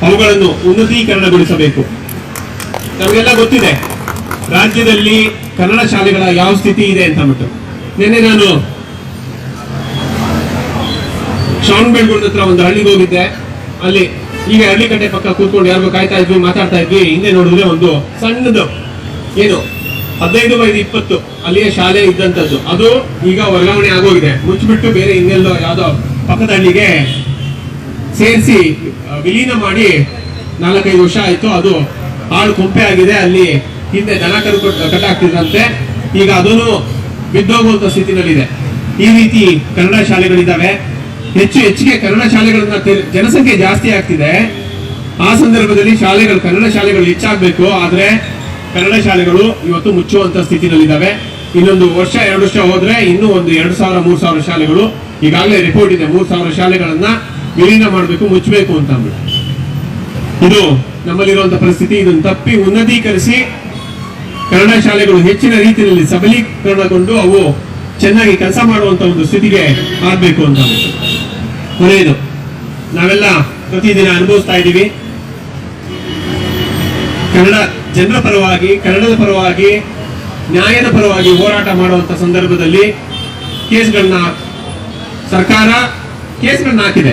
ಅವುಗಳನ್ನು ಉನ್ನತೀಕರಣಗೊಳಿಸಬೇಕು. ನಮಗೆಲ್ಲ ಗೊತ್ತಿದೆ, ರಾಜ್ಯದಲ್ಲಿ ಕನ್ನಡ ಶಾಲೆಗಳ ಯಾವ ಸ್ಥಿತಿ ಇದೆ ಅಂತ ಬಿಟ್ಟು ನಿನ್ನೆ ನಾನು ಶ್ರವಣಬೆಳಗೊಳದ ಹತ್ರ ಒಂದು ಹಳ್ಳಿಗೆ ಹೋಗಿದ್ದೆ. ಅಲ್ಲಿ ಈಗ ಹಳ್ಳಿ ಕಟ್ಟೆ ಪಕ್ಕ ಕೂತ್ಕೊಂಡು ಯಾರಿಗೂ ಕಾಯ್ತಾ ಇದ್ವಿ, ಮಾತಾಡ್ತಾ ಇದ್ವಿ. ಹಿಂದೆ ನೋಡಿದ್ರೆ ಒಂದು ಸಣ್ಣದು ಏನು? ಹದಿನೈದು ಬೈದು ಇಪ್ಪತ್ತು. ಅಲ್ಲಿಯ ಶಾಲೆ ಇದ್ದಂಥದ್ದು ಅದು ಈಗ ವರ್ಗಾವಣೆ ಆಗೋಗಿದೆ. ಮುಚ್ಚಿಬಿಟ್ಟು ಬೇರೆ ಇನ್ನೆಲ್ಲೋ ಯಾವುದೋ ಪಕ್ಕದ ಹಳ್ಳಿಗೆ ಸೇರಿಸಿ ವಿಲೀನ ಮಾಡಿ ನಾಲ್ಕೈದು ವರ್ಷ ಆಯಿತು. ಅದು ಹಾಳು ಕೊಂಪೆ ಆಗಿದೆ. ಅಲ್ಲಿ ಹಿಂದೆ ದನ ಕರು ಕಟ್- ಕಟ್ಟಾಗ್ತಿದ್ರಂತೆ ಈಗ ಅದನ್ನು ಬಿದ್ದೋಗುವಂಥ ಸ್ಥಿತಿನಲ್ಲಿದೆ. ಈ ರೀತಿ ಕನ್ನಡ ಶಾಲೆಗಳಿದ್ದಾವೆ. ಹೆಚ್ಚು ಹೆಚ್ಚಿಗೆ ಕನ್ನಡ ಶಾಲೆಗಳನ್ನ ಜನಸಂಖ್ಯೆ ಜಾಸ್ತಿ ಆಗ್ತಿದೆ. ಆ ಸಂದರ್ಭದಲ್ಲಿ ಶಾಲೆಗಳು, ಕನ್ನಡ ಶಾಲೆಗಳು ಹೆಚ್ಚಾಗಬೇಕು. ಆದ್ರೆ ಕನ್ನಡ ಶಾಲೆಗಳು ಇವತ್ತು ಮುಚ್ಚುವಂತ ಸ್ಥಿತಿನಲ್ಲಿದ್ದಾವೆ. ಇನ್ನೊಂದು ವರ್ಷ, ಎರಡು ವರ್ಷ ಹೋದ್ರೆ ಇನ್ನೂ ಒಂದು ಎರಡು ಸಾವಿರ, ಮೂರು ಸಾವಿರ ಶಾಲೆಗಳು ಈಗಾಗಲೇ ರಿಪೋರ್ಟ್ ಇದೆ. ಮೂರು ಸಾವಿರ ಶಾಲೆಗಳನ್ನ ವಿಲೀನ ಮಾಡಬೇಕು, ಮುಚ್ಚಬೇಕು ಅಂತ ಇದು ನಮ್ಮಲ್ಲಿರುವಂತಹ ಪರಿಸ್ಥಿತಿ. ಇದನ್ನು ತಪ್ಪಿ ಉನ್ನತೀಕರಿಸಿ ಕನ್ನಡ ಶಾಲೆಗಳು ಹೆಚ್ಚಿನ ರೀತಿಯಲ್ಲಿ ಸಬಲೀಕರಣಗೊಂಡು ಅವು ಚೆನ್ನಾಗಿ ಕೆಲಸ ಮಾಡುವಂತ ಒಂದು ಸ್ಥಿತಿಗೆ ಆಗ್ಬೇಕು ಅಂತ. ಕೊನೆಯದು, ನಾವೆಲ್ಲ ಪ್ರತಿದಿನ ಅನುಭವಿಸ್ತಾ ಇದ್ದೀವಿ. ಕನ್ನಡ ಜನರ ಪರವಾಗಿ, ಕನ್ನಡದ ಪರವಾಗಿ, ನ್ಯಾಯದ ಪರವಾಗಿ ಹೋರಾಟ ಮಾಡುವಂತ ಸಂದರ್ಭದಲ್ಲಿ ಕೇಸ್ಗಳನ್ನ ಸರ್ಕಾರ ಕೇಸ್ಗಳನ್ನ ಹಾಕಿದೆ.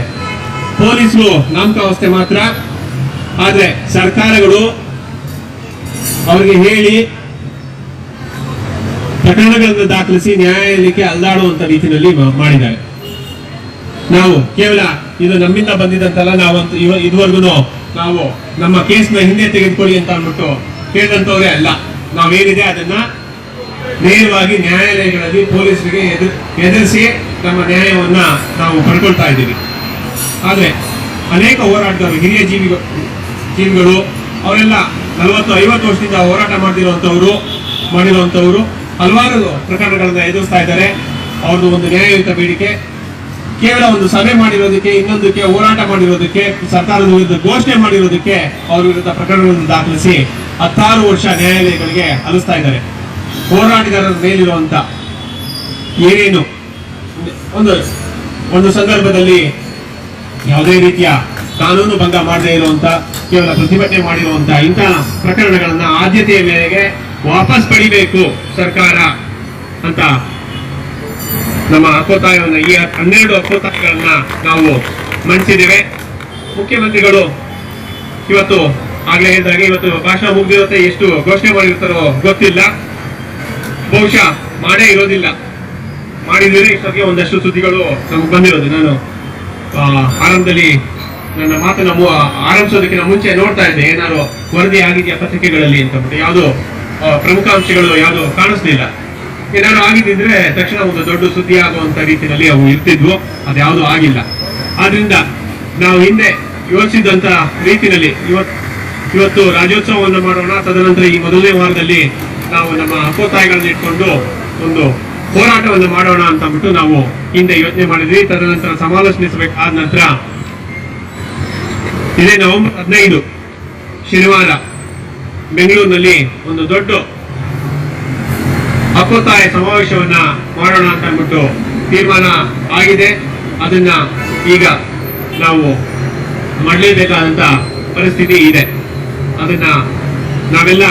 ಪೊಲೀಸರು ನಾಮಕಾವಸ್ಥೆ ಮಾತ್ರ. ಆದ್ರೆ ಸರ್ಕಾರಗಳು ಅವರಿಗೆ ಹೇಳಿ ಪ್ರಕರಣಗಳನ್ನು ದಾಖಲಿಸಿ ನ್ಯಾಯಾಲಯಕ್ಕೆ ಅಲ್ದಾಡುವಂತ ರೀತಿಯಲ್ಲಿ ಮಾಡಿದ್ದಾರೆ. ನಾವು ಕೇವಲ ಇದು ನಮ್ಮಿಂದ ಬಂದಿದ್ದಂತಲ್ಲ ನಾವಂತೂ ಇದುವರೆಗೂ ನಾವು ನಮ್ಮ ಕೇಸ್ನ ಹಿಂದೆ ತೆಗೆದುಕೊಳ್ಳಿ ಅಂತ ಅಂದ್ಬಿಟ್ಟು ಕೇಳಿದಂತವ್ರೆ ಅಲ್ಲ. ನಾವೇನಿದೆ ಅದನ್ನ ನೇರವಾಗಿ ನ್ಯಾಯಾಲಯಗಳಲ್ಲಿ ಪೊಲೀಸರಿಗೆ ಎದುರು ಎದುರಿಸಿ ನಮ್ಮ ನ್ಯಾಯವನ್ನ ನಾವು ಪಡ್ಕೊಳ್ತಾ ಇದ್ದೀವಿ. ಆದರೆ ಅನೇಕ ಹೋರಾಟದವರು ಹಿರಿಯ ಜೀವಿಗಳು ಜೀವಿಗಳು, ಅವರೆಲ್ಲ ನಲವತ್ತು, ಐವತ್ತು ವರ್ಷದಿಂದ ಹೋರಾಟ ಮಾಡ್ತಿರುವಂತವ್ರು ಮಾಡಿರುವಂತವ್ರು ಹಲವಾರು ಪ್ರಕರಣಗಳನ್ನ ಎದುರಿಸ್ತಾ ಇದ್ದಾರೆ. ಅವ್ರದ್ದು ಒಂದು ನ್ಯಾಯಯುತ ಬೇಡಿಕೆ ಕೇವಲ ಒಂದು ಸಭೆ ಮಾಡಿರೋದಕ್ಕೆ, ಇನ್ನೊಂದಕ್ಕೆ, ಹೋರಾಟ ಮಾಡಿರೋದಕ್ಕೆ, ಸರ್ಕಾರದ ವಿರುದ್ಧ ಘೋಷಣೆ ಮಾಡಿರೋದಕ್ಕೆ ಅವರ ವಿರುದ್ಧ ಪ್ರಕರಣಗಳನ್ನು ದಾಖಲಿಸಿ ಹತ್ತಾರು ವರ್ಷ ನ್ಯಾಯಾಲಯಗಳಿಗೆ ಅಲಿಸ್ತಾ ಇದ್ದಾರೆ. ಹೋರಾಟಗಾರರ ಮೇಲಿರುವಂತ ಏನೇನು? ಒಂದು ಒಂದು ಸಂದರ್ಭದಲ್ಲಿ ಯಾವುದೇ ರೀತಿಯ ಕಾನೂನು ಭಂಗ ಮಾಡದೇ ಇರುವಂತ, ಕೇವಲ ಪ್ರತಿಭಟನೆ ಮಾಡಿರುವಂತ ಇಂತಹ ಪ್ರಕರಣಗಳನ್ನ ಆದ್ಯತೆಯ ಮೇರೆಗೆ ವಾಪಸ್ ಪಡಿಬೇಕು ಸರ್ಕಾರ ಅಂತ ನಮ್ಮ ಹಕ್ಕೊತ್ತಾಯವನ್ನು ಈ ಹನ್ನೆರಡು ಹಕ್ಕೊತ್ತಾಯಗಳನ್ನ ನಾವು ಮಂಡಿಸಿದ್ದೇವೆ ಮುಖ್ಯಮಂತ್ರಿಗಳು ಇವತ್ತು ಆಗ್ಲೇ ಹೇಳಿದಾಗ ಇವತ್ತು ಭಾಷಣ ಮುಗಿದಿರುತ್ತೆ, ಎಷ್ಟು ಘೋಷಣೆ ಮಾಡಿರ್ತಾರೋ ಗೊತ್ತಿಲ್ಲ. ಬಹುಶಃ ಮಾಡೇ ಇರೋದಿಲ್ಲ. ಮಾಡಿದ್ರೆ ಇಷ್ಟಕ್ಕೆ ಒಂದಷ್ಟು ಸುದ್ದಿಗಳು ನಮಗೆ ಬಂದಿರೋದು. ನಾನು ಆರಂಭದಲ್ಲಿ ನನ್ನ ಮಾತನ್ನ ಆರಂಭಿಸೋದಕ್ಕಿಂತ ಮುಂಚೆ ನೋಡ್ತಾ ಇದ್ದೆ. ಏನಾದ್ರು ವರದಿ ಆಗಿದೆಯಾ ಪತ್ರಿಕೆಗಳಲ್ಲಿ ಅಂತ. ಯಾವುದು ಪ್ರಮುಖ ಅಂಶಗಳು ಯಾವುದು ಕಾಣಿಸ್ಲಿಲ್ಲ. ಏನಾದ್ರು ಆಗಿದ್ದಿದ್ರೆ ತಕ್ಷಣ ಒಂದು ದೊಡ್ಡ ಸುದ್ದಿ ಆಗುವಂತ ರೀತಿಯಲ್ಲಿ ಅವು ಇರ್ತಿದ್ವು. ಅದ್ಯಾವುದು ಆಗಿಲ್ಲ. ಆದ್ರಿಂದ ನಾವು ಹಿಂದೆ ಯೋಚಿಸಿದಂತ ರೀತಿಯಲ್ಲಿ ಇವತ್ತು ಇವತ್ತು ರಾಜ್ಯೋತ್ಸವವನ್ನು ಮಾಡೋಣ. ತದನಂತರ ಈ ಮೊದಲನೇ ವಾರದಲ್ಲಿ ನಾವು ನಮ್ಮ ಹಕ್ಕೋತ್ತಾಯಗಳನ್ನ ಇಟ್ಕೊಂಡು ಒಂದು ಹೋರಾಟವನ್ನು ಮಾಡೋಣ ಅಂತ ಅಂದ್ಬಿಟ್ಟು ನಾವು ಹಿಂದೆ ಯೋಚನೆ ಮಾಡಿದ್ವಿ. ತದನಂತರ ಸಮಾಲೋಚನಿಸಬೇಕಾದ ನಂತರ ಇದೇ ನವೆಂಬರ್ ಹದಿನೈದು ಶನಿವಾರ ಬೆಂಗಳೂರಿನಲ್ಲಿ ಒಂದು ದೊಡ್ಡ ಹಕ್ಕೊತ್ತಾಯ ಸಮಾವೇಶವನ್ನ ಮಾಡೋಣ ಅಂತ ಅಂದ್ಬಿಟ್ಟು ತೀರ್ಮಾನ ಆಗಿದೆ. ಅದನ್ನ ಈಗ ನಾವು ಮಾಡಲೇಬೇಕಾದಂತ ಪರಿಸ್ಥಿತಿ ಇದೆ. ಅದನ್ನ ನಾವೆಲ್ಲ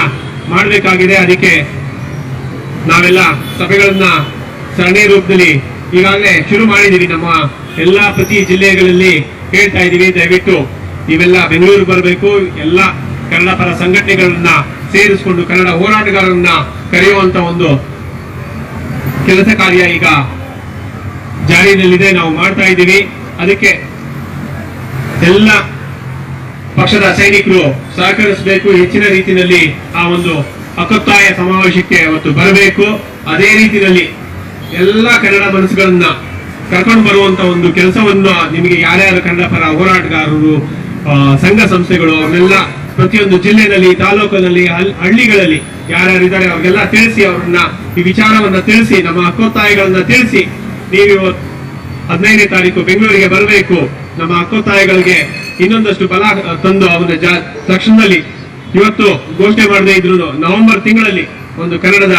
ಮಾಡಬೇಕಾಗಿದೆ. ಅದಕ್ಕೆ ನಾವೆಲ್ಲ ಸಭೆಗಳನ್ನ ಸರಣಿ ರೂಪದಲ್ಲಿ ಈಗಾಗಲೇ ಶುರು ಮಾಡಿದೀವಿ ನಮ್ಮ ಎಲ್ಲಾ ಪ್ರತಿ ಜಿಲ್ಲೆಗಳಲ್ಲಿ ಹೇಳ್ತಾ ಇದೀವಿ ದಯವಿಟ್ಟು ಇವೆಲ್ಲ ಬೆಂಗಳೂರು ಬರಬೇಕು. ಎಲ್ಲ ಕನ್ನಡ ಪರ ಸಂಘಟನೆಗಳನ್ನ ಸೇರಿಸಿಕೊಂಡು ಕನ್ನಡ ಹೋರಾಟಗಾರರನ್ನ ಕರೆಯುವಂತ ಒಂದು ಕೆಲಸ ಕಾರ್ಯ ಈಗ ಜಾರಿಯಲ್ಲಿದೆ ನಾವು ಮಾಡ್ತಾ ಇದ್ದೀವಿ. ಅದಕ್ಕೆ ಎಲ್ಲ ಪಕ್ಷದ ಸೈನಿಕರು ಸಹಕರಿಸಬೇಕು. ಹೆಚ್ಚಿನ ರೀತಿಯಲ್ಲಿ ಆ ಒಂದು ಅಕತ್ತಾಯ ಸಮಾವೇಶಕ್ಕೆ ಅವತ್ತು ಬರಬೇಕು. ಅದೇ ರೀತಿಯಲ್ಲಿ ಎಲ್ಲ ಕನ್ನಡ ಮನಸ್ಸುಗಳನ್ನ ಕರ್ಕೊಂಡು ಬರುವಂತ ಒಂದು ಕೆಲಸವನ್ನ ನಿಮಗೆ ಯಾರ್ಯಾರು ಕನ್ನಡ ಪರ ಹೋರಾಟಗಾರರು ಸಂಘ ಸಂಸ್ಥೆಗಳು ಅವ್ರನ್ನೆಲ್ಲ ಪ್ರತಿಯೊಂದು ಜಿಲ್ಲೆಯಲ್ಲಿ ತಾಲೂಕಿನಲ್ಲಿ ಹಳ್ಳಿಗಳಲ್ಲಿ ಯಾರ್ಯಾರಿದ್ದಾರೆ ಅವ್ರಿಗೆಲ್ಲ ತಿಳಿಸಿ ಅವ್ರನ್ನ ಈ ವಿಚಾರವನ್ನ ತಿಳಿಸಿ, ನಮ್ಮ ಹಕ್ಕೊತ್ತಾಯಗಳನ್ನ ತಿಳಿಸಿ. ನೀವು ಹದಿನೈದನೇ ತಾರೀಕು ಬೆಂಗಳೂರಿಗೆ ಬರಬೇಕು. ನಮ್ಮ ಹಕ್ಕೊತ್ತಾಯಗಳಿಗೆ ಇನ್ನೊಂದಷ್ಟು ಬಲ ತಂದು ಅವನ ಜಾ, ತಕ್ಷಣದಲ್ಲಿ ಇವತ್ತು ಘೋಷಣೆ ಮಾಡದೇ ಇದ್ರು ನವೆಂಬರ್ ತಿಂಗಳಲ್ಲಿ ಒಂದು ಕನ್ನಡದ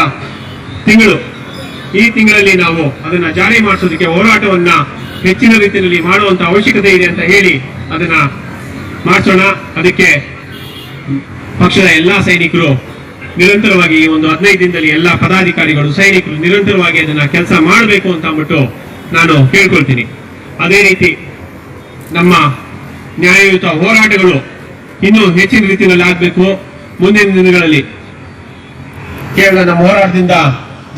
ತಿಂಗಳು. ಈ ತಿಂಗಳಲ್ಲಿ ನಾವು ಅದನ್ನ ಜಾರಿ ಮಾಡಿಸೋದಕ್ಕೆ ಹೋರಾಟವನ್ನ ಹೆಚ್ಚಿನ ರೀತಿಯಲ್ಲಿ ಮಾಡುವಂತ ಅವಶ್ಯಕತೆ ಇದೆ ಅಂತ ಹೇಳಿ ಅದನ್ನ ಮಾಡಿಸೋಣ. ಅದಕ್ಕೆ ಪಕ್ಷದ ಎಲ್ಲಾ ಸೈನಿಕರು ನಿರಂತರವಾಗಿ ಒಂದು ಹದಿನೈದು ದಿನದಲ್ಲಿ ಎಲ್ಲಾ ಪದಾಧಿಕಾರಿಗಳು, ಸೈನಿಕರು ನಿರಂತರವಾಗಿ ಅದನ್ನ ಕೆಲಸ ಮಾಡಬೇಕು ಅಂತ ಅಂದ್ಬಿಟ್ಟು ನಾನು ಕೇಳ್ಕೊಳ್ತೀನಿ. ಅದೇ ರೀತಿ ನಮ್ಮ ನ್ಯಾಯಯುತ ಹೋರಾಟಗಳು ಇನ್ನೂ ಹೆಚ್ಚಿನ ರೀತಿಯಲ್ಲಿ ಆಗಬೇಕು. ಮುಂದಿನ ದಿನಗಳಲ್ಲಿ ಕೇವಲ ನಮ್ಮ ಹೋರಾಟದಿಂದ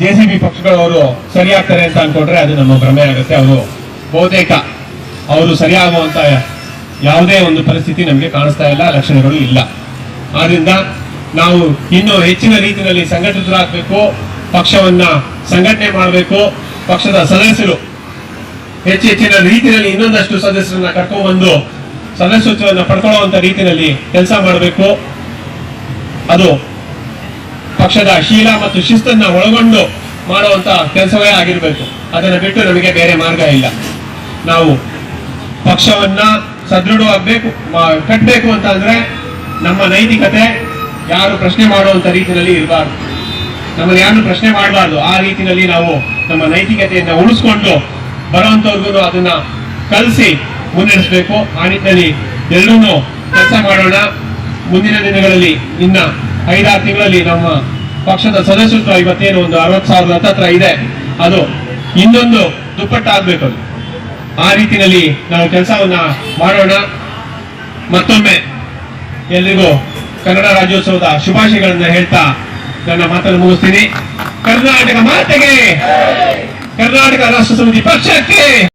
ಜೆಸಿಬಿ ಪಕ್ಷಗಳವರು ಸರಿಯಾಗ್ತಾರೆ ಅಂತ ಅನ್ಕೊಂಡ್ರೆ ಅದು ನಮ್ಮ ಭ್ರಮೆ ಆಗುತ್ತೆ. ಅವರು ಬಹುತೇಕ ಅವರು ಸರಿಯಾಗುವಂತ ಯಾವುದೇ ಒಂದು ಪರಿಸ್ಥಿತಿ ನಮಗೆ ಕಾಣಿಸ್ತಾ ಇಲ್ಲ, ಲಕ್ಷಣಗಳು ಇಲ್ಲ. ಆದ್ರಿಂದ ನಾವು ಇನ್ನೂ ಹೆಚ್ಚಿನ ರೀತಿಯಲ್ಲಿ ಸಂಘಟಿತರಾಗಬೇಕು, ಪಕ್ಷವನ್ನ ಸಂಘಟನೆ ಮಾಡಬೇಕು, ಪಕ್ಷದ ಸದಸ್ಯರು ಹೆಚ್ಚು ಹೆಚ್ಚಿನ ರೀತಿಯಲ್ಲಿ ಇನ್ನೊಂದಷ್ಟು ಸದಸ್ಯರನ್ನ ಕರ್ಕೊಂಡ್ಬಂದು ಸದಸ್ಯತ್ವವನ್ನು ಪಡ್ಕೊಳ್ಳುವಂತ ರೀತಿಯಲ್ಲಿ ಕೆಲಸ ಮಾಡಬೇಕು. ಅದು ಪಕ್ಷದ ಶೀಲ ಮತ್ತು ಶಿಸ್ತನ್ನ ಒಳಗೊಂಡು ಮಾಡುವಂತ ಕೆಲಸವೇ ಆಗಿರಬೇಕು. ಅದನ್ನು ಬಿಟ್ಟು ನಮಗೆ ಬೇರೆ ಮಾರ್ಗ ಇಲ್ಲ. ನಾವು ಪಕ್ಷವನ್ನ ಸದೃಢವಾಗಬೇಕು ಕಟ್ಟಬೇಕು ಅಂತ ಅಂದ್ರೆ ನಮ್ಮ ನೈತಿಕತೆ ಯಾರು ಪ್ರಶ್ನೆ ಮಾಡುವಂತ ರೀತಿಯಲ್ಲಿ ಇರಬಾರ್ದು. ನಮ್ಮನ್ನು ಯಾರು ಪ್ರಶ್ನೆ ಮಾಡಬಾರ್ದು, ಆ ರೀತಿಯಲ್ಲಿ ನಾವು ನಮ್ಮ ನೈತಿಕತೆಯನ್ನ ಉಳಿಸ್ಕೊಂಡು ಬರುವಂತವ್ರಿಗೂ ಅದನ್ನ ಕಲಿಸಿ ಮುನ್ನಡೆಸಬೇಕು. ಆ ನಿಟ್ಟಿನಲ್ಲಿ ಎಲ್ಲರೂ ಕೆಲಸ ಮಾಡೋಣ. ಮುಂದಿನ ದಿನಗಳಲ್ಲಿ, ಇನ್ನ ಐದಾರು ತಿಂಗಳಲ್ಲಿ ನಮ್ಮ ಪಕ್ಷದ ಸದಸ್ಯತ್ವ ಇವತ್ತೇನು ಒಂದು ಅರವತ್ತು ಸಾವಿರದ ಹತ್ತತ್ರ ಇದೆ. ಅದು ಇನ್ನೊಂದು ದುಪ್ಪಟ್ಟಾಗಬೇಕು ಆ ರೀತಿಯಲ್ಲಿ ನಾವು ಕೆಲಸವನ್ನ ಮಾಡೋಣ. ಮತ್ತೊಮ್ಮೆ ಎಲ್ರಿಗೂ ಕನ್ನಡ ರಾಜ್ಯೋತ್ಸವದ ಶುಭಾಶಯಗಳನ್ನ ಹೇಳ್ತಾ ನನ್ನ ಮಾತನ್ನು ಮುಗಿಸ್ತೀನಿ. ಕರ್ನಾಟಕ ಮಾತೆಗೆ! ಕರ್ನಾಟಕ ರಾಷ್ಟ್ರ ಸಮಿತಿ ಪಕ್ಷಕ್ಕೆ!